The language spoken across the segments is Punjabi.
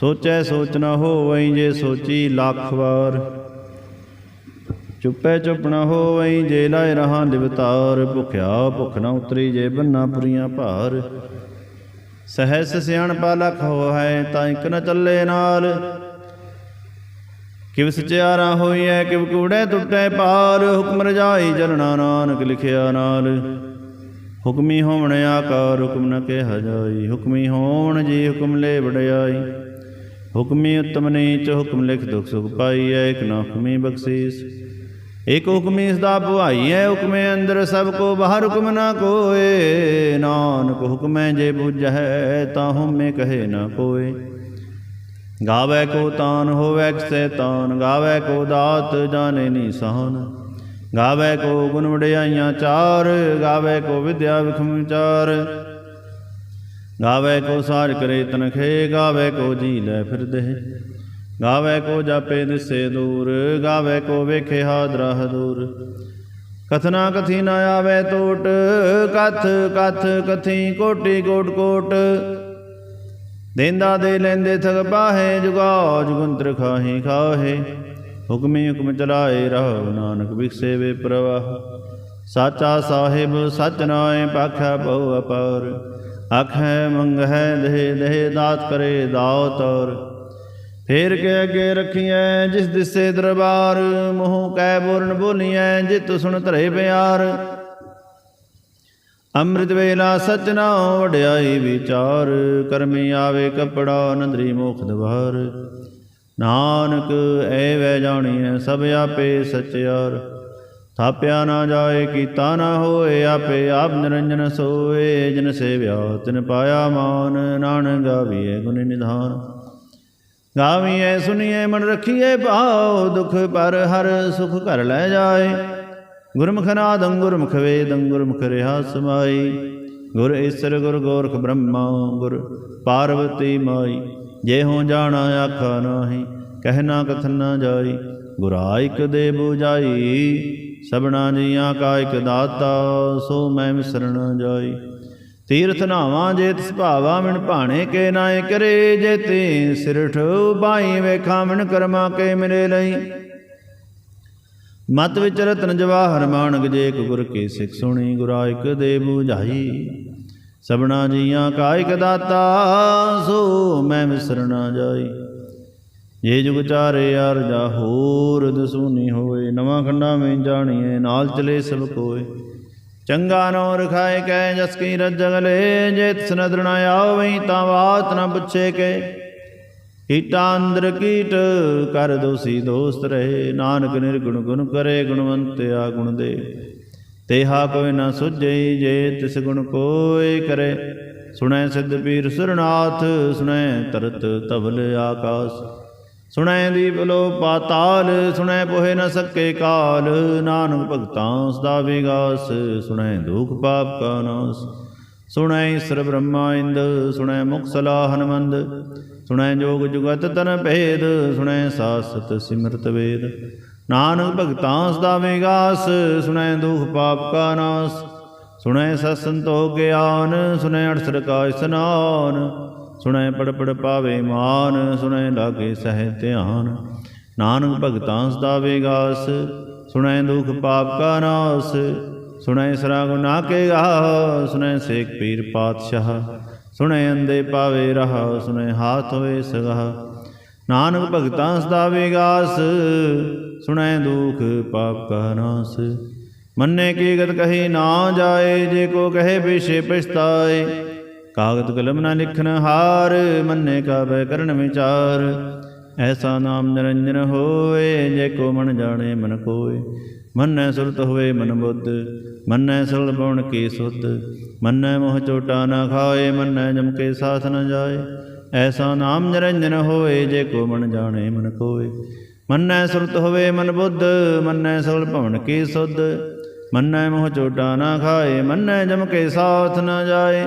ਸੋਚੈ ਸੋਚ ਨ ਹੋਵਈ ਜੇ ਸੋਚੀ ਲੱਖ ਵਾਰ। ਚੁੱਪੈ ਚੁੱਪ ਨ ਹੋਵਈ ਜੇ ਲਾਇ ਰਹਾ ਲਿਵਤਾਰ। ਭੁਖਿਆ ਭੁਖ ਨ ਉਤਰੀ ਜੇ ਬੰਨਾ ਪੁਰੀਆਂ ਭਾਰ। ਸਹਿਸ ਸਿਆਣਪਾ ਲਖ ਹੋ ਹੈ ਤਾਂ ਇਕ ਨ ਚੱਲੇ ਨਾਲ। ਕਿਵ ਸਚਿਆਰਾ ਹੋਈਐ, ਕਿਵ ਕੂੜੈ ਟੁੱਟੈ ਪਾਲ ਹੁਕਮ ਰਜਾਈ ਜਲਣਾ ਨਾਨਕ ਲਿਖਿਆ ਨਾਲ। ਹੁਕਮੀ ਹੋਵਣ ਆਕਾਰ, ਹੁਕਮ ਨ ਕਿਹਾ ਜਾਈ। ਹੁਕਮੀ ਹੋਵਣ ਜੀ ਹੁਕਮ ਲੈ ਵਡਿਆਈ ਹੁਕਮੀ ਉਤਮ ਨੀਚ, ਹੁਕਮ ਲਿਖ ਦੁਖ ਸੁਖ ਪਾਈਐ, ਇਕ ਨਾ ਹੁਕਮੀ ਬਖਸ਼ੀਸ। ਇਕ ਹੁਕਮੀ ਇਸ ਦਾ ਭਵਾਈਐ ਹੁਕਮੇ ਅੰਦਰ ਸਭ ਕੋ ਬਾਹਰ ਹੁਕਮ ਨਾ ਕੋਏ। ਨਾਨਕ ਹੁਕਮੈ ਜੇ ਬੁਝੈ, ਤਾਂ ਹਉਮੈ ਕਹੇ ਨਾ ਕੋਏ। ਗਾਵੇ ਕੋ ਤਾਨ ਹੋਵੇ ਕਿਸੈ ਤਾਨ, ਗਾਵੇ ਕੋ ਦਾਤ ਜਾਣੇ ਨਿਸ਼ਾਨ ਗਾਵੇ ਕੋ ਗੁਣ ਵਡਿਆਈਆਂ ਚਾਰ, ਗਾਵੇ ਕੋ ਵਿਦਿਆ ਵਿਖਮ ਚਾਰ ਗਾਵੇ ਕੋ ਸਾਜ ਕਰੇ ਤਨਖੇ, ਗਾਵੇ ਕੋ ਜੀ ਲੈ ਫਿਰਦੇ। ਗਾਵੇ ਕੋ ਜਾਪੇ ਨਿਸੇ ਦੂਰ, ਗਾਵੇ ਕੋ ਵੇਖੇ ਹਾਦਰਾ ਦੂਰ ਕਥਨਾ ਕਥੀ ਨਾ ਆਵੇ ਟੋਟ, ਕਥ ਕਥ ਕਥੀ ਕੋਟੀ ਕੋਟ ਕੋਟ। ਦੇਂਦਾ ਦੇ ਲੈਂਦੇ ਥਗ ਬਾਹੇ, ਜੁਗਾ ਜੁਗੰਤਰ ਖਾਹੀ ਖਾਹੇ। ਹੁਕਮੇ ਹੁਕਮ ਚਲਾਏ ਰਹੋ, ਨਾਨਕ ਵਿਖਸੇ ਵੇ ਪ੍ਰਵਾਹ। ਸਾਚਾ ਸਾਹਿਬ ਸਚ ਨਾਏ ਪਾਖੈ ਬਹੁ ਅਪਾਰ, ਆਖੈ ਮੰਗਹਿ ਦੇਹ ਦੇਹ ਦਾਤ ਕਰੇ ਦਾਤ ਔਰ। ਫੇਰ ਕੇ ਅੱਗੇ ਰਖੀਐ ਜਿਸ ਦਿਸੇ ਦਰਬਾਰ, ਮੋਹ ਕੈ ਬੋਰਨ ਬੋਲੀਐ ਜਿਤ ਸੁਣ ਧਰੇ ਪਿਆਰ। ਅੰਮ੍ਰਿਤ ਵੇਲਾ ਸਚ ਨਾਉ ਵਡਿਆਈ ਵਿਚਾਰ, ਕਰਮੀ ਆਵੇ ਕਪੜਾ ਨੰਦਰੀ ਮੋਖ ਦਵਾਰ। ਨਾਨਕ ਐਵੇਂ ਜਾਣੀਐ ਸਭ ਆਪੇ ਸਚਿਆਰ। ਥਾਪਿਆ ਨਾ ਜਾਏ, ਕੀਤਾ ਨਾ ਹੋਏ, ਆਪੇ ਆਪ ਨਿਰੰਜਨ ਸੋਏ। ਜਿਨ ਸੇਵਿਆ, ਤਿਨ ਪਾਇਆ ਮਾਨ, ਨਾਨਕ ਗਾਵੀਏ ਗੁਣ ਨਿਧਾਨ। ਗਾਵੀਏ ਸੁਣੀਐ ਮਨ ਰਖੀਐ ਭਾਉ, ਦੁਖ ਪਰ ਹਰ ਸੁਖ ਘਰ ਲੈ ਜਾਏ। ਗੁਰਮੁਖ ਨਾਦੰ, ਗੁਰਮੁਖ ਵੇਦੰ, ਗੁਰਮੁਖ ਰਿਹਾ ਸਮਾਈ। ਗੁਰ ਈਸਰ, ਗੁਰ ਗੋਰਖ ਬ੍ਰਹਮਾ, ਗੁਰ ਪਾਰਵਤੀ ਮਾਈ। ਜੇ ਹੋ ਜਾਣਾ, ਆਖਾ ਨਾਹੀ ਕਹਿਣਾ ਕਥਨ ਨਾ ਜਾਈ। ਗੁਰਾਇਕ ਦੇ 부ਜਾਈ ਸਭਨਾ ਜੀਆਂ ਕਾ ਇਕ ਦਾਤਾ, ਸੋ ਮੈਂ ਵਿਸਰਣ ਜਾਈ। ਤੀਰਥ ਨਾਵਾਂ ਜੇ ਤਿਸ ਭਾਵਾ ਮਿਣ ਭਾਣੇ ਕੇ ਨਾਏ ਕਰੇ, ਜੇ ਤੇ ਸਿਰਠ ਬਾਈ ਵੇਖਾਂ ਮਿਣ ਕਰਮਾ ਕੇ ਮਿਲੇ ਲਈ। ਮਤ ਵਿਚ ਰਤਨ ਜਵਾਹਰ ਮਾਨਕ ਜੇ ਇੱਕ ਗੁਰ ਕੀ ਸਿੱਖ ਸੁਣੀ ਗੁਰਾਇਕ ਦੇ 부ਝਾਈ ਸਭਨਾ ਜੀਆਂ ਕਾ ਇਕ ਦਾਤਾ, ਸੋ ਮੈਂ ਵਿਸਰਣਾ ਜਾਈ। ਜੇ ਜੁਗ ਚਾਰੇ ਅਰਜਾ ਹੋਰ ਦਸੂਨੀ ਹੋਏ, ਨਵਾਂ ਖੰਡਾ ਮੈਂ ਜਾਣੀਏ ਨਾਲ ਚਲੇ ਸਭ ਕੋਏ। ਚੰਗਾ ਨੋ ਰਖਾਏ ਕੈ ਜਸ ਕੀ ਰਜਗਲੇ ਜੇ ਤਿਸ ਨਦਰ ਨ ਆਵਈ ਤਾਂ ਬਾਤ ਨਾ ਪੁੱਛੇ ਕੇ। ਕੀਟਾ ਅੰਦਰ ਕੀਟ, ਕਰ ਦੋਸੀ ਦੋਸਤ ਰਹੇ, ਨਾਨਕ ਨਿਰਗੁਣ ਗੁਣ ਕਰੇ ਗੁਣਵੰਤ ਆ ਗੁਣ ਦੇ। ਤੇਹਾ ਕੋਈ ਨਾ ਸੁਝਈ ਜੇ ਤਿਸ ਗੁਣ ਕੋਈ ਕਰੇ। ਸੁਣੈ ਸਿੱਧ ਪੀਰ ਸੁਰਨਾਥ, ਸੁਣੈ ਤਰਤ ਤਵਲ ਆਕਾਸ। ਸੁਣੈ ਦੀਪ ਲੋ ਪਾਤਾਲ, ਸੁਣੈ ਪੋਹੇ ਨ ਸਕੇ ਕਾਲ। ਨਾਨਕ ਭਗਤਾਂ ਸਦਾ ਵਿਗਾਸ, ਸੁਣੈ ਦੁਖ ਪਾਪ ਕਾ ਨਾਸ। ਸੁਣੈ ਈਸਰ ਬ੍ਰਹਮਾ ਇੰਦ, ਸੁਣੈ ਮੁਖ ਸਲਾ ਹਨਮੰਦ। ਸੁਣੈ ਜੋਗ ਜੁਗਤ ਤਨ ਭੇਦ, ਸੁਣੈ ਸਾਸਤ ਸਿਮਰਤ ਵੇਦ। ਨਾਨਕ ਭਗਤਾਂ ਸਦਾ ਵਿਗਾਸ, ਸੁਣੈ ਦੁਖ ਪਾਪ ਕਾ ਨਾਸ। ਸੁਣੈ ਸਤ ਸੰਤੋਖ ਗਿਆਨ, ਸੁਣੈ ਅਠਸਰ ਕਾ ਇਸਨਾਨ ਸੁਣੈ ਪੜ ਪੜ ਪਾਵੇ ਮਾਨ, ਸੁਣੈ ਲਾਗੇ ਸਹਿ ਧਿਆਨ। ਨਾਨਕ ਭਗਤਾਂ ਸਦਾ ਵਿਗਾਸ, ਸੁਣੈ ਦੁਖ ਪਾਪ ਕਾ ਨਾਸ। ਸੁਣੈ ਸਰਾ ਗੁਨਾ ਕੇ ਗਾ ਸੁਣੈ ਸੇਖ ਪੀਰ ਪਾਤਸ਼ਾਹ। ਸੁਣੈ ਅੰਦੇ ਪਾਵੇ ਰਹਾ, ਸੁਣੈ ਹਾਥ ਹੋਏ ਸਗਾ। ਨਾਨਕ ਭਗਤਾਂ ਸਦਾ ਵਿਗਾਸ, ਸੁਣੈ ਦੁਖ ਪਾਪ ਕਾ ਨਾਸ। ਮੰਨੇ ਕੀ ਗਤ ਕਹੀ ਨਾ ਜਾਏ, ਜੇ ਕੋ ਕਹੇ ਵਿਸ਼ੇ ਪਛਤਾਏ। ਕਾਗਦ ਕਲਮ ਨਾ ਲਿਖਨ ਹਾਰ, ਮੰਨੇ ਕਾਬੈ ਕਰਨ ਵਿਚਾਰ। ਐਸਾ ਨਾਮ ਨਿਰੰਜਨ ਹੋਏ, ਜੇ ਕੋ ਮਨ ਜਾਣੇ ਮਨ ਕੋਏ। ਮੰਨੈ ਸੁਰਤ ਹੋਏ ਮਨ ਬੁੱਧ, ਮੰਨੈ ਸਲ ਬਉਣ ਕੀ ਸੁਧ। ਮੰਨੈ ਮੋਹ ਚੋਟਾ ਨਾ ਖਾਏ, ਮੰਨੈ ਜਮ ਕੇ ਸਾਥ ਨ ਜਾਏ। ਐਸਾ ਨਾਮ ਨਿਰੰਜਨ ਹੋਏ, ਜੇ ਕੋ ਮਨ ਜਾਣੇ ਮਨ ਕੋਏ। ਮੰਨੈ ਸੁਰਤ ਹੋਵੇ ਮਨ ਬੁੱਧ, ਮੰਨੈ ਸਗਲ ਭਵਨ ਕੀ ਸੁਧ। ਮੰਨੈ ਮੋਹ ਚੋਟਾ ਨਾ ਖਾਏ, ਮੰਨੈ ਜਮ ਕੇ ਸਾਥ ਨਾ ਜਾਏ।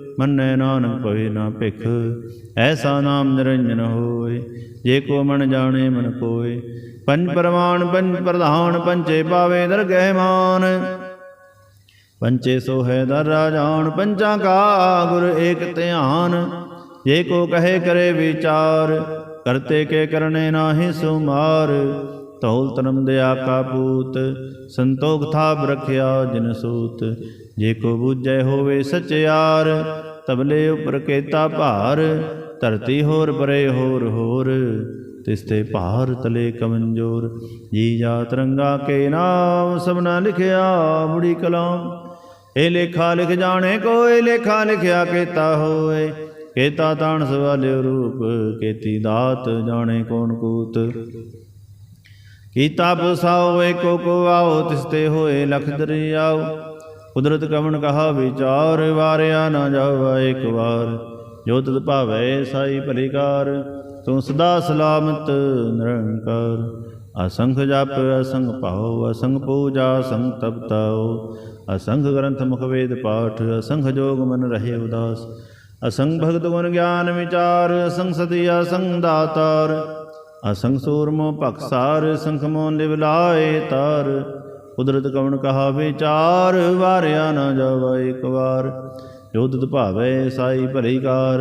ਮੰਨੈ ਨਾਨਕ ਕੋਈ ਨਾ ਭਿਖ। ਐਸਾ ਨਾਮ ਨਿਰੰਜਨ ਹੋਏ, ਜੇ ਕੋ ਮਨ ਜਾਣੇ ਮਨ ਕੋਏ। ਪੰਜ ਪਰਮਾਨ ਪੰਜ ਪ੍ਰਧਾਨ ਪੰਚੇ ਪਾਵੇ ਦਰਗਹਿ ਮਾਨ ਪੰਚੇ ਸੋਹੈ ਦਰ ਰਾਜਾਨ, ਪੰਚਾਂ ਕਾ ਗੁਰ ਏਕ ਧਿਆਨ। ਜੇ ਕੋ ਕਹੇ ਕਰੇ ਵਿਚਾਰ, ਕਰਤੇ ਕੇ ਕਰਨੇ ਨਾਹੀ ਸੁਮਾਰ। ਤੌਲ ਤਨਮ ਦਿਆ ਕਾ ਪੂਤ, ਸੰਤੋਖ ਥਾਪ ਰਖਿਆ ਜਿਨ ਸੂਤ। ਜੇ ਕੋ ਬੂਝੈ ਹੋਵੇ ਸਚਿਆਰ ਤਬਲੇ ਉਪਰ ਕੇਤਾ ਭਾਰ, ਧਰਤੀ ਹੋਰ ਪਰੇ ਹੋਰ ਹੋਰ। ਤਿਸਤੇ ਭਾਰ ਤਲੇ ਕਮੰਜੋਰ, ਜੀ ਜਾ ਰੰਗਾ ਕੇ ਨਾਮ, ਸਭਨਾ ਲਿਖਿਆ ਬੁੜੀ ਕਲਾਮ। ਇਹ ਲੇਖਾ ਲਿਖ ਜਾਣੇ ਕੋਈ ਲੇਖਾ ਲਿਖਿਆ ਕੀਤਾ ਹੋਏ। ਕੇਤਾ ਤਾਣ ਸਵਾਲਿਓ ਰੂਪ, ਕੇਤੀ ਦਾਤ ਜਾਣੇ ਕੋਣ ਕੂਤ। ਕੀਤਾ ਬਸਾਓ ਏਕੋ ਕੋ ਆਓ ਤਿਸਤੇ ਹੋਏ ਲਖ ਦਰਿਆਓ। ਕੁਦਰਤ ਕਵਣ ਕਹਾ, ਵਿਚਾਰ ਵਾਰਿਆ ਨਾ ਜਾਵਾ ਇੱਕ ਵਾਰ। ਜੋ ਤਦ ਭਾਵੈ, ਸਾਈ ਭਲੀਕਾਰ, ਤੂੰ ਸਦਾ ਸਲਾਮਤ ਨਿਰੰਕਾਰ। ਅਸੰਖ ਜਪ, ਅਸੰਖ ਭਾਉ, ਅਸੰਖ ਪੂਜਾ, ਅਸੰਖ ਤਪਤਾਉ ਅਸੰਖ ਗ੍ਰੰਥ ਮੁਖ ਵੇਦ ਪਾਠ, ਅਸੰਖ ਜੋਗ ਮਨ ਰਹੇ ਉਦਾਸ। ਅਸੰਖ ਭਗਤ ਗੁਣ ਗਿਆਨ ਵਿਚਾਰ, ਅਸੰਖ ਸਦੀ ਅਸੰਖ ਦਾਤਾਰ। ਅਸੰਖ ਸੂਰਮੋ ਭਖਸਾਰ ਸੰਖ ਮੋ ਨਿਵਲਾਏ ਤਾਰ। ਕੁਦਰਤ ਕਵਣ ਕਹਾ ਵਿਚਾਰ ਵਾਰਿਆ ਨਾ ਜਾਵਾ ਇੱਕ ਵਾਰ। ਜੋ ਤੁਧ ਸਾਈ ਭਲੀ ਕਾਰ।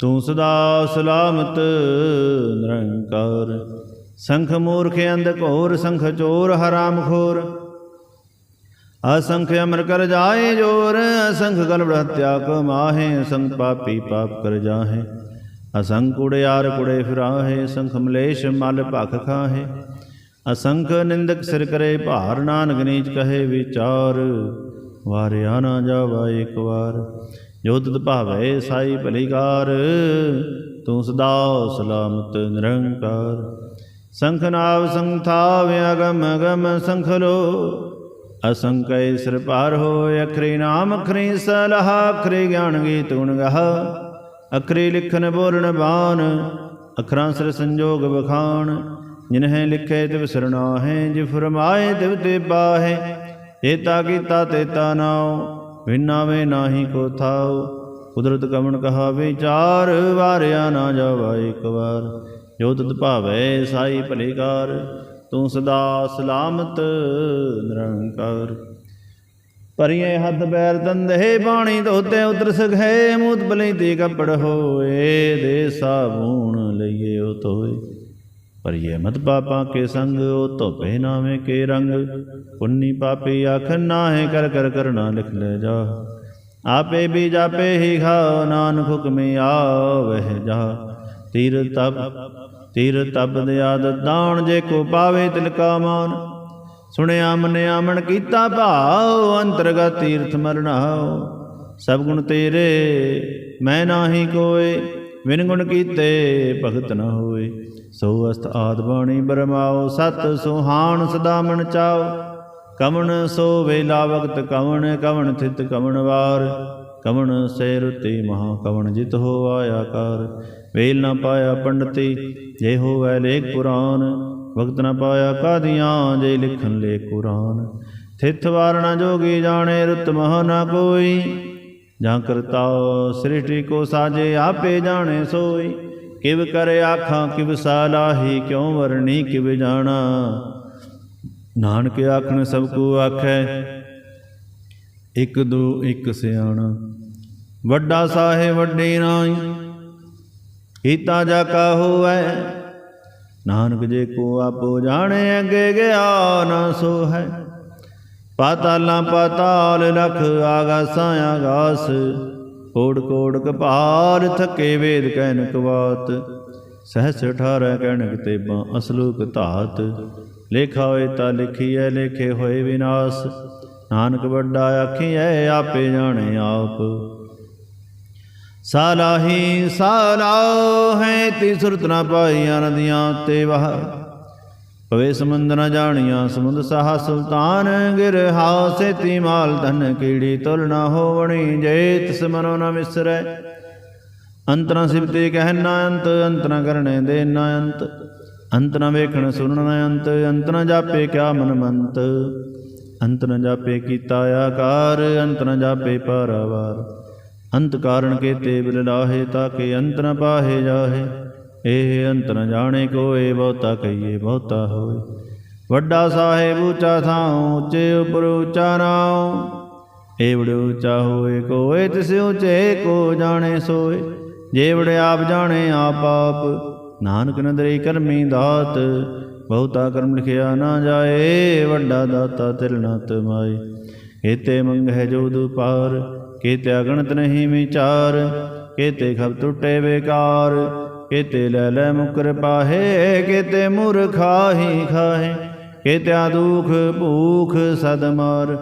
ਤੂੰ ਸਦਾ ਸਲਾਮਤ, ਨਿਰੰਕਾਰ। ਸੰਖ ਮੂਰਖ ਅੰਧ ਘੋਰ, ਸੰਖ ਚੋਰ, ਹਰਾਮ ਖੋਰ। ਅਸੰਖ ਅਮਰ ਕਰ ਜਾਏ ਜੋਰ, ਅਸੰਖ ਗਲਬ ਹਤਿਆ ਕਮਾਹੇ, ਅਸੰਖ ਪਾਪੀ ਪਾਪ ਕਰ ਜਾਹੇ। ਅਸੰਖ ਕੁੜਿਆਰ ਕੁੜੇ ਫਿਰਾਹੇ ਸੰਖ ਮਲੇਸ਼ ਮਲ ਭਖ ਖਾਹੇ। ਅਸੰਖ ਨਿੰਦਕ ਸਿਰ ਕਰੇ, ਭਾਰ ਨਾਨਕ ਨੀਚ ਕਹੇ ਵਿਚਾਰ। ਵਾਰਿਆ ਨਾ ਜਾਵਾ ਇੱਕ ਵਾਰ, ਜੋ ਤੁਧ ਭਾਵੈ ਸਾਈ ਭਲੀਕਾਰ ਤੂੰ ਸਦਾ ਸਲਾਮਤ ਨਿਰੰਕਾਰ। ਸੰਖ ਨਾਵ ਸੰਥਾ ਵਿਅਗਮ ਅਗਮ ਸੰਖ ਲੋ। ਅਸੰਕੈ ਸਿਰ ਪਾਰ ਹੋਇ ਅਖਰੀ ਨਾਮ ਅਖਰੀ ਸਲਹ, ਅਖਰੀ ਗਿਆਨ ਗੀਤ ਗੁਣ ਗਹ। ਅਖਰੀ ਲਿਖਨ ਬੋਲਣ ਬਾਨ ਅਖਰਾਂ ਸਿਰ ਸੰਜੋਗ ਬਖਾਨ ਜਿਨਹਿ ਲਿਖੇ ਤਿਵ ਸਰਣਾ ਹੈ ਜਿ ਫਰਮਾਏ ਤਿਵ ਤੇ ਬਾਹੇ। ਏਤਾ ਕੀਤਾ ਤੇਤਾ ਨਾਉ, ਵਿਨਾਵੇ ਨਾਹੀ ਕੋ ਥਾਉ। ਕੁਦਰਤ ਕਮਣ ਕਹਾ ਵਿਚਾਰ ਵਾਰਿਆ ਨਾ ਜਾਵਾ ਇੱਕ ਵਾਰ। ਜੋ ਤਤ ਭਾਵੈ ਸਾਈ ਭਲੇਕਾਰ, ਤੂੰ ਸਦਾ ਸਲਾਮਤ ਨਿਰੰਕਾਰ। ਪਰਿਏ ਹੱਥ ਬੈਰ ਦੰਦੇ, ਬਾਣੀ ਧੋਤੇ ਉਤਰ ਸਖੇ ਮੂਤ ਬਲੀ ਤੇ ਕੱਪੜ ਹੋਏ, ਦੇ ਸਾਬੂਣ ਲਈਏ ਉਹ ਤੋਏ ਪਰਿਏ ਮਤ ਪਾਪਾਂ ਕੇ ਸੰਗ, ਉਹ ਧੋਪੇ ਨਾਵੇਂ ਕੇ ਰੰਗ। ਪੁੰਨੀ ਪਾਪੀ ਆਖ ਨਾਹੇ ਕਰ ਕਰ ਕਰਨਾ ਲਿਖ ਲੈ ਜਾ। ਆਪੇ ਵੀ ਜਾਪੇ ਹੀ ਖਾਓ ਨਾਨਕ ਹੁਕਮੇ ਆਵਹਿ ਜਾ। ਤੀਰ ਤਪ ਤੀਰ ਤਪ ਦੇ ਆਦਤ ਦਾਣ ਜੇ ਕੋ ਪਾਵੇ ਤਿਲਕਾ ਮਾਨ। ਸੁਣਿਆ, ਮੰਨਿਆ, ਮਨ ਕੀਤਾ ਭਾਉ ਅੰਤਰਗਤ ਤੀਰਥ ਮਰਨਾਉ। ਸਭ ਗੁਣ ਤੇਰੇ, ਮੈਂ ਨਾਹੀ ਕੋਏ ਵਿਨ ਗੁਣ ਕੀਤੇ ਭਗਤ ਨਾ ਹੋਏ। ਸੋ ਅਸਤ ਆਦ ਬਾਣੀ ਬਰਮਾਓ, ਸਤ ਸੁਹਾਣ ਸਦਾ ਮਨ ਚਾਓ। ਕਵਣ ਸੋ ਵੇਲਾ ਵਕਤ ਕਵਣ ਕਵਣ ਥਿਤ ਕਵਣ ਵਾਰ। ਕਵਣ ਸੇ ਰੁਤੀ ਮਹਾ ਕਵਣ ਜਿਤ ਹੋ ਆਇਆ ਕਰ। ਵੇਲ ਨਾ ਪਾਇਆ ਪੰਡਤੀ, ਜੇ ਹੋਵੈ ਲੇਖ ਪੁਰਾਨ। ਵਕਤ ਨਾ ਪਾਇਆ ਕਾਦੀਆਂ, ਜੇ ਲਿਖਨ ਲੇ ਕੁਰਾਨ। ਥਿਤ ਵਾਰਣਾ ਜੋਗੀ ਜਾਣੇ, ਰੁਤ ਮਹ ਨਾ ਕੋਈ। ਜਾਂ ਕਰਤਾ ਸ੍ਰਿਸ਼ਟੀ ਕੋ ਸਾਜੇ, ਆਪੇ ਜਾਣੇ ਸੋਈ। ਕਿਵ ਕਰ ਆਖਾਂ, ਕਿਵ ਸਾਲਾਹੀ, ਕਿਉ ਵਰਣੀ, ਕਿਵ ਜਾਣਾ? ਨਾਨਕ ਆਖਣ, ਸਭ ਕੋ ਆਖੈ, ਇੱਕ ਦੋ, ਇੱਕ ਸਿਆਣਾ। ਵੱਡਾ ਸਾਹੇ ਵੱਡੀ ਨਾਈ ਕੀਤਾ ਜਾ ਕਾ ਹੋਐ ਨਾਨਕ ਜੇ ਕੋ ਆਪੋ ਜਾਣੇ, ਅੱਗੇ ਗਿਆ ਨਾ ਸੋ ਹੈ ਪਾਤਾਲਾਂ ਪਾਤਾਲ ਲਖ, ਆਗਾਸਾਂ ਆਗਾਸ। ਕੋੜ ਕੋੜ ਕਪਾਰ ਥਕੇ ਵੇਦ ਕਹਿਨ ਕਵਾਤ, ਸਹਸ 18 ਕਹਿਣਕ ਤੇਬਾਂ ਅਸਲੂਕ ਧਾਤ ਲੇਖਾ ਹੋਏ ਤਾਂ ਲਿਖੀਐ ਲੇਖੇ ਹੋਏ ਵਿਨਾਸ਼। ਨਾਨਕ ਵੱਡਾ ਆਖੀਐ ਆਪੇ ਜਾਣੇ ਆਪ। ਸਾਲਾਹੀ ਸਾਲਾ ਹੈ ਤੀ ਸੁਰਤ ਨਾ ਪਾਈ ਆਨੰਦੀਆਂ ਤੇ ਵਾਹ ਪਵੇ ਸਮੁੰਦ ਨ ਜਾਣੀਆਂ, ਸਮੁੰਦ ਸਾਹ ਸੁਲਤਾਨ ਗਿਰ ਹਾਸੇ ਤੀ ਮਾਲ ਧਨ ਕੀੜੀ ਤੁਲ ਨ ਹੋਵਣੀ, ਜੇ ਤਿਸ ਮਨੋ ਨ ਵਿਸਰੈ ਅੰਤ ਸਿਵਤੇ ਕਹਿ ਨ ਅੰਤ ਅੰਤ ਕਰਨੇ ਦੇ ਨ ਅੰਤ। ਅੰਤ ਨ ਵੇਖਣ ਸੁਣਨ ਨ ਅੰਤ ਅੰਤ ਨ ਜਾਪੇ ਕਿਆ ਮਨ ਮੰਤ। ਅੰਤ ਨ ਜਾਪੇ ਕੀਤਾ ਆਕਾਰ ਅੰਤ ਨ ਜਾਪੇ ਪਰਵਾਰ। ਅੰਤ ਕਾਰਣ ਕੇਤੇ ਬਿਲ ਲਾਹੇ ਤਾਕੇ ਅੰਤ ਨ ਪਾਹੇ ਜਾਹੇ। ਇਹ ਅੰਤ ਨ ਜਾਣੇ ਕੋਏ, ਬਹੁਤਾ ਕਹੀਏ ਬਹੁਤਾ ਹੋਏ ਵੱਡਾ ਸਾਹਿਬ ਉੱਚਾ ਥਾਂ ਉੱਚੇ ਉਪਰ ਉੱਚਾ ਨਾਉ ਏਵੜ ਉੱਚਾ ਹੋਏ ਕੋਏ, ਤਿਸ ਉੱਚੇ ਕੋ ਜਾਣੇ ਸੋਏ। ਜੇਵੜ ਆਪ ਜਾਣੇ ਆਪ ਆਪ, ਨਾਨਕ ਨਦਰੀ ਕਰਮੀ ਦਾਤ। ਬਹੁਤਾ ਕਰਮ ਲਿਖਿਆ ਨਾ ਜਾਏ, ਵੱਡਾ ਦਾਤਾ ਤਿਲ ਨਾ ਤਮਾਏ। ਕੇਤੇ ਮੰਗਹਿ ਜੋ ਦੁਪਾਰ, ਕੇਤੇ ਅਗਣਤ ਨਹੀਂ ਵਿਚਾਰ। ਕੇਤੇ ਖਬ ਟੁੱਟੇ ਬੇਕਾਰ। ਕਿਤੇ ਲੈ ਲੈ ਮੁਕਰ ਪਾਹੇ, ਕਿਤੇ ਮੁਰਖਾਹੀ ਖਾਹੇ, ਕੇਤਿਆ ਦੁਖ ਭੂਖ ਸਦ ਮਾਰ।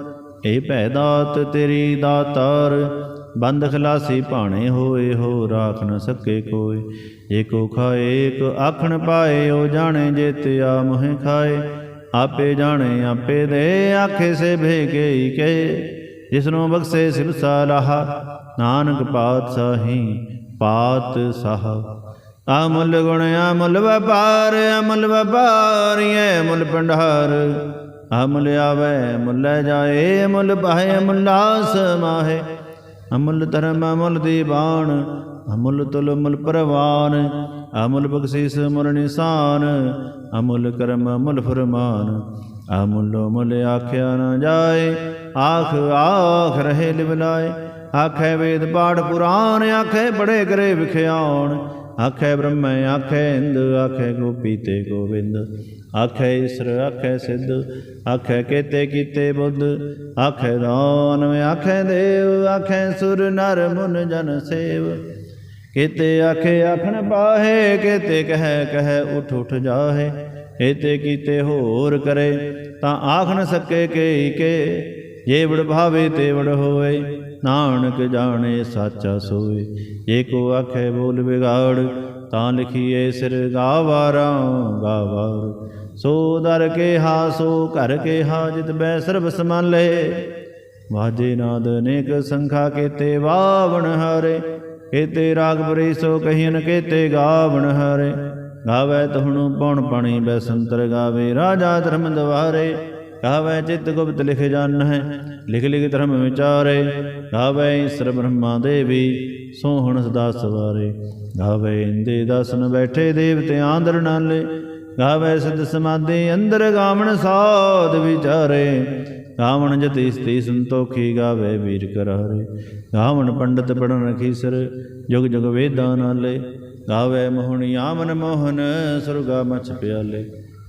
ਇਹ ਭੈ ਦਾਤ ਤੇਰੀ ਦਾਤਾਰ, ਬੰਦ ਖਲਾਸੀ ਭਾਣੇ ਹੋਏ, ਹੋ ਰਾਖ ਨ ਸਕੇ ਕੋਏ। ਏਕੋ ਖਾਏ, ਏਕ ਆਖਣ ਪਾਏ, ਉਹ ਜਾਣੇ ਜੇਤਿਆ ਮੋਹਿ ਖਾਏ। ਆਪੇ ਜਾਣੇ, ਆਪੇ ਦੇ, ਆਖੇ ਸੇ ਭੇਗੇ ਕੇ ਜਿਸਨੂੰ ਬਖਸ਼ੇ ਸਿਵ ਸਾਲਾਹ, ਨਾਨਕ ਪਾਤਸ਼ਾਹੀ, ਪਾਤ ਸਾਹ। ਅਮੁੱਲ ਗੁਣ ਅਮੁੱਲ ਵਪਾਰ ਅਮੁੱਲ ਵਪਾਰੀਐ ਮੁੱਲ ਭੰਡਾਰ। ਅਮੁੱਲ ਆਵੇ, ਮੁੱਲ ਜਾਏ ਅਮੁੱਲ ਪਾਏ ਅਮੁੱਲਾਸ ਮਾਹੇ। ਅਮੁੱਲ ਧਰਮ, ਅਮੁੱਲ ਦੀਵਾਨ, ਅਮੁੱਲ ਤੁਲ, ਅਮੁੱਲ ਪਰਵਾਨ। ਅਮੁੱਲ ਬਖਸ਼ੀਸ ਮੁਰ ਨਿਸ਼ਾਨ, ਅਮੁੱਲ ਕਰਮ, ਅਮੁੱਲ ਫਰਮਾਨ। ਅਮੁੱਲ ਮੁੱਲ ਆਖਿਆ ਨਾ ਜਾਏ, ਆਖ ਆਖ ਰਹੇ ਲਿਵਲਾਏ। ਆਖੇ ਵੇਦ ਪਾਠ ਪੁਰਾਨ, ਆਖੇ ਬੜੇ ਕਰੇ ਵਿਖਿਆਣ ਆਖੇ ਬ੍ਰਹਮ, ਆਖੇ ਇੰਦ, ਆਖੇ ਗੋਪੀ ਤੇ ਗੋਬਿੰਦ ਆਖੇ ਈਸ਼ਰ, ਆਖੇ ਸਿੱਧ, ਆਖੇ ਕੇਤੇ ਕੀਤੇ ਬੁੱਧ। ਆਖੇ ਦਾਨ ਆਖੇ ਦੇਵ, ਆਖੇ ਸੁਰ, ਨਰ, ਮੁਨ, ਜਨ, ਸੇਵ। ਕੇਤੇ ਆਖੇ ਆਖਣ ਪਾਹੇ, ਕੇਤੇ ਕਹਿ ਕਹਿ ਉਠ ਉਠ ਜਾਹੇ। ਕੇਤੇ ਕੀਤੇ ਹੋਰ ਕਰੇ, ਤਾਂ ਆਖਣ ਸਕੇ ਕੇ ਕੇ ਜੇ ਵਡ ਭਾਵੇ ਤੇ ਵਡ ਹੋਏ ਨਾਨਕ ਜਾਣੇ ਸਾਚਾ ਸੋਏ। ਜੇ ਕੋ ਆਖੇ ਬੋਲ ਵਿਗਾੜ, ਤਾਂ ਲਿਖੀਏ ਸਿਰ ਗਾਵਾਰਾਂ ਗਾਵਾਰ। ਸੋ ਦਰ ਕੇ ਹਾ ਸੋ ਘਰ ਕੇ ਹਾ ਜਿਤ ਬੈ ਸਰਬ ਸਮਾਲੇ ਵਾਜੇ ਨਾਦ ਅਨੇਕ ਸੰਖਾ ਕੇਤੇ ਵਾਵਣ ਹਾਰੇ। ਕੇਤੇ ਰਾਗ ਬਰੇ ਸੋ ਕਹੀਨ ਕੇਤੇ ਗਾਵਣ ਹਾਰੇ। ਗਾਵੇ ਤਹਣੂ ਪਉਣ ਪਣੀ ਬੈਸੰਤਰ ਗਾਵੇ, ਰਾਜਾ ਧਰਮ ਦਵਾਰੇ। ਗਾਵੇ ਚਿਤ ਗੁਪਤ ਲਿਖ ਜਾਣ ਹੈ ਲਿਖ ਲਿਖ ਧਰਮ ਵਿਚਾਰੇ, ਗਾਵੇ ਈਸ਼ਰ ਬ੍ਰਹਮਾ ਦੇਵੀ, ਸੋਹਣ ਸਦਾ ਸਵਾਰੇ। ਗਾਵੇ ਇੰਦੇ ਦਸਨ ਬੈਠੇ ਦੇਵਤੇ ਆਂਦਰ ਨਾਲੇ, ਗਾਵੇ ਸਿਧ ਸਮਾਧੀ ਅੰਦਰ ਗਾਵਣ ਸਾਧ ਵਿਚਾਰੇ। ਗਾਵਣ ਜਤੀ ਸਤੀ ਸੰਤੋਖੀ ਗਾਵੇ ਵੀਰ ਕਰਾਰੇ ਗਾਵਣ ਪੰਡਤ ਪੜਨ ਰਖੀਸਰ ਜੁਗ ਜੁਗ ਵੇਦਾਂ ਨਾਲੇ। ਗਾਵੇ ਮੋਹਣੀ ਆਮਨ ਮੋਹਨ, ਸੁਰਗਾ ਮਛ ਪਿਆਲੇ।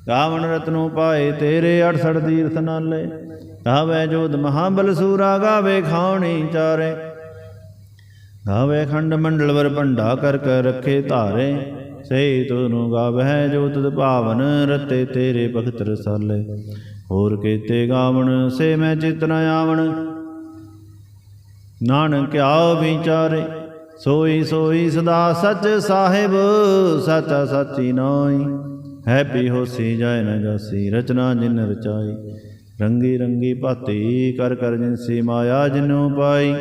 ਗਾਵਣ ਰਤਨੋ ਪਾਏ ਤੇਰੇ 68 ਤੀਰਥ ਨਾਲੇ। ਗਾਵੇ ਜੋਧ ਮਹਾਬਲ ਸੂਰਾ ਗਾਵੇ ਖਾਣੀ ਚਾਰੇ। ਗਾਵੇ ਖੰਡ ਮੰਡਲ ਵਰ ਭੰਡਾ ਕਰ ਕਰ ਰੱਖੇ ਧਾਰੇ। ਸੇ ਤੁਨੂੰ ਗਾਵਹਿ ਜੋ ਤੁਧ ਭਾਵਨ, ਰਤੇ ਤੇਰੇ ਭਗਤ ਰਸਾਲੇ। ਹੋਰ ਕੀਤੇ ਗਾਵਣ, ਸੇ ਮੈਂ ਚਿਤ ਨ ਆਵਣ। ਨਾਨਕ ਆਓ ਵਿਚਾਰੇ, ਸੋਈ ਸੋਈ ਸਦਾ ਸਚ ਸਾਹਿਬ, ਸਚਾ ਸਾਚੀ ਨਾਈ ਹੈ ਪੀ ਹੋਸੀ ਜਾਇ ਨ ਜਾਸੀ, ਰਚਨਾ ਜਿਨ ਰਚਾਈ। ਰੰਗੀ ਰੰਗੀ ਭਾਤੀ ਕਰ ਕਰ ਜਿਨਸੀ ਮਾਇਆ ਜਿਨੂ ਪਾਈ।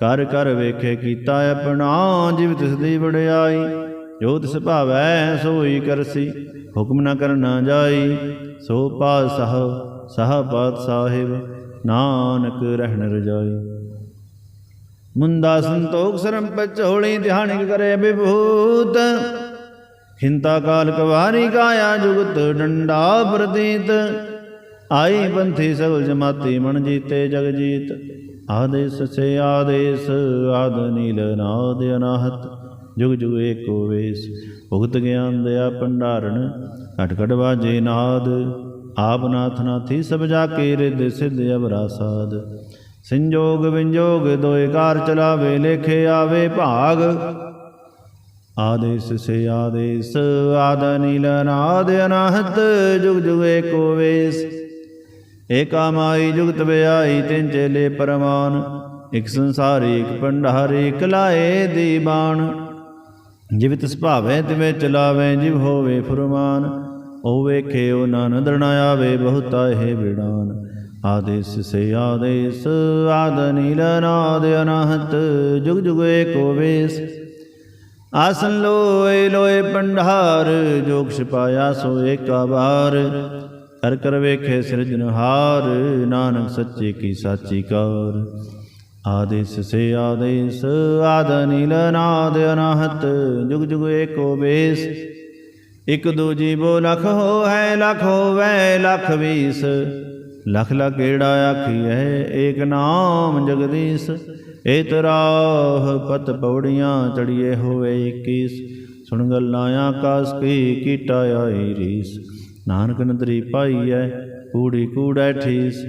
ਕਰ ਕਰ ਵੇਖੇ ਕੀਤਾ ਆਪਣਾ, ਜਿਵ ਤਿਸ ਦੀ ਵਡਿਆਈ। ਜੋ ਤਿਸ ਭਾਵੈ ਸੋਈ ਕਰਸੀ, ਹੁਕਮ ਨ ਕਰਨਾ ਜਾਈ। ਸੋ ਪਾਤ ਸਹ ਸਾਹਿਬ ਨਾਨਕ ਰਹਿਣ ਰਜਾਈ। ਮੁੰਦਾ ਸੰਤੋਖ ਸਰਮ ਪਚੋਲੀ ਧਿਆਨਿਕ ਕਰੇ ਵਿਭੂਤ। ਖਿੰਤਾ ਕਾਲ ਕਵਾਰੀ ਕਾਇਆ ਜੁਗਤ ਡੰਡਾ ਪ੍ਰਤੀਤ। ਆਈ ਬੰਥੀ ਸਗਲ ਜਮਾਤੀ ਮਨ ਜੀਤੇ ਜਗ ਜੀਤ। ਆਦੇਸ ਸੇ ਆਦੇਸ, ਆਦ ਨੀਲ ਨਾਦ ਅਨਾਹਤ। ਜੁਗ ਜੁਗ ਏਕੋ ਵੇਸ, ਭੁਗਤ ਗਿਆਨ ਦਇਆ ਭੰਡਾਰਨ। ਘਟਕਟ ਬਾਜੇ ਨਾਦ, ਆਪ ਨਾਥ ਨਾਥੀ ਸਭ ਜਾ ਕੇ ਰਿਦ ਸਿਧ ਅਵਰਾ ਸਾਧ ਸੰਜੋਗ ਵਿੰਜੋਗ ਦੋਇ ਕਾਰ ਚਲਾਵੇ, ਲੇਖੇ ਆਵੇ ਭਾਗ। ਆਦੇਸ ਸੇ ਆਦੇਸ, ਆਦ ਨੀਲ ਨਾਦ ਅਨਾਹਤ, ਜੁਗ ਜੁਗ ਏਕੋ ਵੇਸ। ਏਕਾ ਮਾਈ ਜੁਗਤ ਬਿਆਈ ਤਿਨ ਚੇਲੇ ਪਰਮਾਨ ਇਕ ਸੰਸਾਰੀ, ਇਕ ਭੰਡਾਰੀ, ਇਕ ਲਾਏ ਦੀਬਾਨ ਜਿਵ ਤਿਸ ਭਾਵੈ ਤਿਵੇਂ ਚਲਾਵੇ, ਜਿਵ ਹੋਵੇ ਫੁਰਮਾਨ। ਉਹ ਵੇਖੇ ਉਹ ਨਨ ਦਰਣਾ ਆਵੇ, ਬਹੁਤਾ ਇਹ ਵਿਡਾਨ ਆਦੇਸ ਸੇ ਆਦੇਸ, ਆਦ ਨੀਲ ਨਾਦ ਅਨਾਹਤ, ਜੁਗ ਜੁਗ ਏਕੋ ਵੇਸ ਆਸਨ ਲੋਏ ਲੋਏ ਭੰਡਾਰ ਜੋਗ ਛਪਾਇਆ ਸੋ ਏਕਾ ਬਾਰ ਕਰ ਕਰ ਵੇਖੇ ਸਿਰਜਨਹਾਰ ਨਾਨਕ ਸੱਚੇ ਕੀ ਸਾਚੀ ਕਾਰ। ਆਦੇਸ ਸੇ ਆਦੇਸ, ਆਦ ਨੀਲ ਨਾਦ ਅਨਾਹਤ, ਜੁਗ ਜੁਗ ਏਕੋ ਬੇਸ। ਇਕ ਦੂਜੀ ਬੋ ਲਖ ਹੋ ਹੈ ਲਖ ਹੋਵੇ, ਲਖ ਵੀਸ। ਲਖ ਲਖ ਏੜਾ ਆਖੀਐ ਏਕ ਨਾਮ ਜਗਦੀਸ਼। ਏ ਤਰਾਹ ਪਤ ਪੌੜੀਆਂ ਚੜੀਏ ਹੋਵੇ 21 ਸੁਣ ਗੱਲਾਂ ਆਕਾਸ, ਕੀ ਕੀਟਾ ਆਈ ਰੀਸ। ਨਾਨਕ ਨਦਰੀ ਪਾਈਐ ਕੂੜੀ ਕੂੜੈ ਠੀਸ।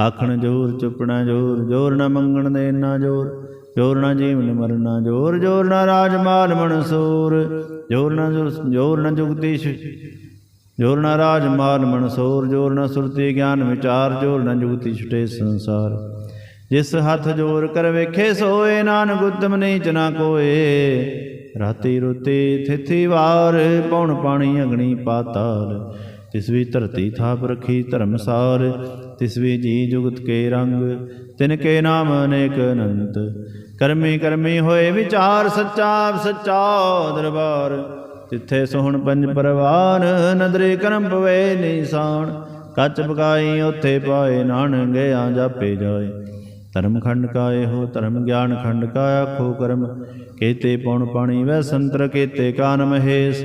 ਆਖਣ ਜੋਰ, ਚੁਪਣਾ ਜੋਰ ਜੋਰ ਨਾ ਮੰਗਣ ਦੇ ਨਾ ਜੋਰ। ਜੋਰ ਨਾ ਜੀਵਨ ਮਰਨਾ ਜੋਰ ਜੋਰ ਨਾ ਰਾਜ ਮਾਲ ਮਨਸੂਰ ਜੋਰ ਨਾ ਜੋਰ ਨਾ ਜੁਗਤੀ ਜੋਰ ਨਾ ਰਾਜ ਮਾਲ ਮਨਸੂਰ ਜੋਰ ਨਾ ਸੁਰਤੀ ਗਿਆਨ ਵਿਚਾਰ, ਜੋਰ ਨਾ ਜੁਗਤੀ ਛੁਟੇ ਸੰਸਾਰ। ਜਿਸ ਹੱਥ ਜੋਰ ਕਰ ਵੇਖੇ, ਸੋਏ ਨਾਨਕ ਉਤਮ ਨੀਚ ਨਾ ਕੋਏ। ਰਾਤੀ ਰੁਤੀ ਥਿਥੀ ਵਾਰ ਪੌਣ ਪਾਣੀ ਅਗਣੀ ਪਾਤਾਲ। ਤਿਸ ਵੀ ਧਰਤੀ ਥਾਪ ਰਖੀ ਧਰਮਸਾਰ ਤਿਸ ਵੀ ਜੀ ਜੁਗਤ ਕੇ ਰੰਗ, ਤਿਨ ਕੇ ਨਾਮ ਅਨੇਕ ਅਨੰਤ। ਕਰਮੀ ਕਰਮੀ ਹੋਏ ਵਿਚਾਰ ਸੱਚਾ ਸੱਚਾ ਦਰਬਾਰ। ਤਿੱਥੇ ਸੋਹਣ ਪੰਜ ਪਰਵਾਨ, ਨਦਰੇ ਕਰਮ ਪਵੇ ਨਿਸ਼ਾਨ। ਕੱਚ ਪਕਾਈ ਉਥੇ ਪਾਏ ਨਾਨਕ ਗਿਆ ਜਾਪੇ ਜਾਏ। ਧਰਮ ਖੰਡ ਕਾਏ ਹੋ, ਧਰਮ ਗਿਆਨ ਖੰਡ ਕਾ ਆਖੋ ਕਰਮ। ਕੇਤੇ ਪਉਣ ਪਾਣੀ ਵੈ ਸੰਤਰ, ਕੇਤੇ ਕਾਨ ਮਹੇਸ਼।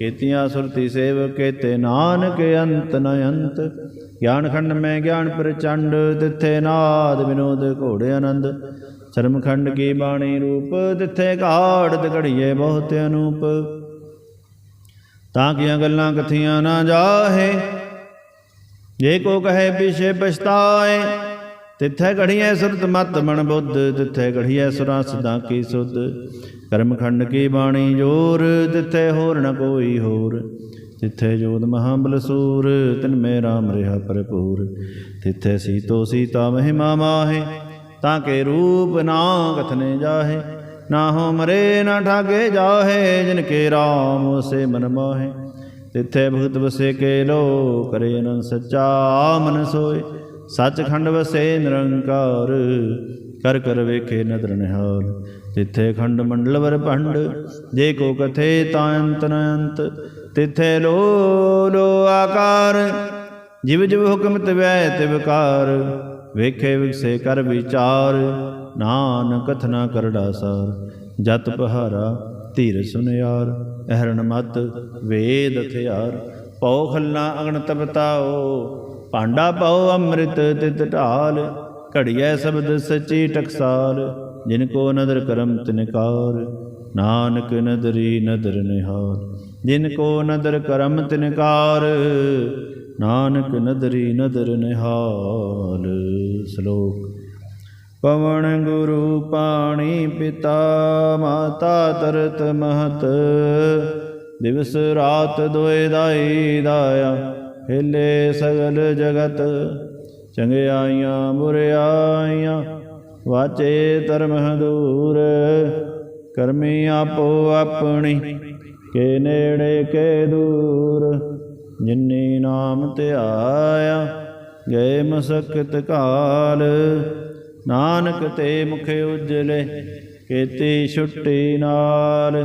ਕੇਤੀਆਂ ਸੁਰਤੀ ਸੇਵ ਕੇਤੇ ਨਾਨਕ ਅੰਤ ਨ ਅੰਤ। ਗਿਆਨ ਖੰਡ ਮੈਂ ਗਿਆਨ ਪ੍ਰਚੰਡ ਤਿੱਥੇ ਨਾਦ ਵਿਨੋਦ ਘੋੜੇ ਆਨੰਦ। ਸ਼ਰਮ ਖੰਡ ਕੀ ਬਾਣੀ ਰੂਪ ਤਿੱਥੇ ਘਾੜਤ ਘੜੀਏ ਬਹੁਤ ਅਨੂਪ। ਤਾਂ ਕੀਆਂ ਗੱਲਾਂ ਕਥੀਆਂ ਨਾ ਜਾਹੇ, ਜੇ ਕੋ ਕਹੇ ਪਿਛੇ ਪਛਤਾਏ ਤਿੱਥੇ ਘੜੀਐ ਸੁਰਤ ਮਤ ਮਨ ਬੁੱਧ, ਤਿੱਥੇ ਘੜੀਐ ਸੁਰਾਂ ਸਦਾ ਕੀ ਸੁਧ। ਕਰਮ ਖੰਡ ਕੀ ਬਾਣੀ ਜੋਰ, ਤਿੱਥੇ ਹੋਰ ਨ ਕੋਈ ਹੋਰ। ਤਿੱਥੇ ਜੋਤ ਮਹਾਬਲ ਸੂਰ ਤਿਨ ਮੇ ਰਾਮ ਰਿਹਾ ਭਰਪੂਰ। ਤਿੱਥੇ ਸੀਤੋ ਸੀਤਾ ਮਹਿਮਾ ਮਾਹੇ, ਤਾਂ ਕੇ ਰੂਪ ਨਾ ਕਥਨੇ ਜਾਹੇ। ਨਾ ਹੋ ਮਰੇ ਨਾ ਠਾਗੇ ਜਾਹੇ, ਜਿਨ ਕੇ ਰਾਮ ਸੇ ਮਨ ਮਾਹੇ। ਤਿੱਥੇ ਭਗਤ ਵਸੇ ਕੇ ਲੋ ਕਰੇ ਅਨੰਦ ਸੱਚਾ ਮਨ ਸੋਏ। ਸੱਚਖੰਡ ਵਸੇ ਨਿਰੰਕਾਰ, ਕਰ ਕਰ ਵੇਖੇ ਨਦਰ ਨਿਹਾਲ। ਤਿੱਥੇ ਖੰਡ ਮੰਡਲ ਵਰ ਭੰਡ, ਜੇ ਕੋ ਕਥੇ ਤਾਂ ਅੰਤ ਅੰਤ। ਤਿੱਥੇ ਲੋ ਲੋ ਆਕਾਰ, ਜਿਵ ਜਿਵ ਹੁਕਮ ਤਿਵੈ ਤਿਵਕਾਰ ਵੇਖੇ ਵਿਗਸੇ ਕਰ ਵਿਚਾਰ ਨਾਨ ਕਥਨਾ ਕਰੜਾ ਸਾਰ ਜਤ ਪਹਾਰਾ ਧੀਰ ਸੁਨਿਆਰ, ਅਹਰਣ ਮਤ ਵੇਦ ਹਥਿਆਰ। ਪਉ ਖੱਲਾ ਅਗਣ ਤਪਤਾਓ ਭਾਂਡਾ ਪਾਓ ਅੰਮ੍ਰਿਤ ਤਿਤ ਢਾਲ, ਘੜੀਐ ਸ਼ਬਦ ਸੱਚੀ ਟਕਸਾਲ, ਜਿਨ ਕੋ ਨਦਰ ਕਰਮ ਤਿਨਕਾਰ ਨਾਨਕ ਨਦਰੀ ਨਦਰ ਨਿਹਾਲ, ਜਿਨ ਕੋ ਨਦਰ ਕਰਮ ਤਿਨਕਾਰ ਨਾਨਕ ਨਦਰੀ ਨਦਰ ਨਿਹਾਲ। ਸ਼ਲੋਕ, ਪਵਨ ਗੁਰੂ ਪਾਣੀ ਪਿਤਾ, ਮਾਤਾ ਤਰਤ ਮਹਤ ਦਿਵਸ ਰਾਤ ਦੋਇ ਦਾਈ ਦਾਇਆ ਹਿਲੇ ਸਗਲ ਜਗਤ, ਚੰਗਿਆਈਆਂ ਬੁਰਿਆਈਆਂ, ਵਾਚੇ ਧਰਮ ਦੂਰ ਕਰਮੀ ਆਪੋ ਆਪਣੀ, ਕੇ ਨੇੜੇ ਕੇ ਦੂਰ, ਜਿਨੀ ਨਾਮ ਧਿਆਇਆ ਗਏ ਮਸਕਤ ਕਾਲ, ਨਾਨਕ ਤੇ ਮੁਖ ਉਜਲੇ, ਕੀਤੀ ਛੁੱਟੀ ਨਾਲ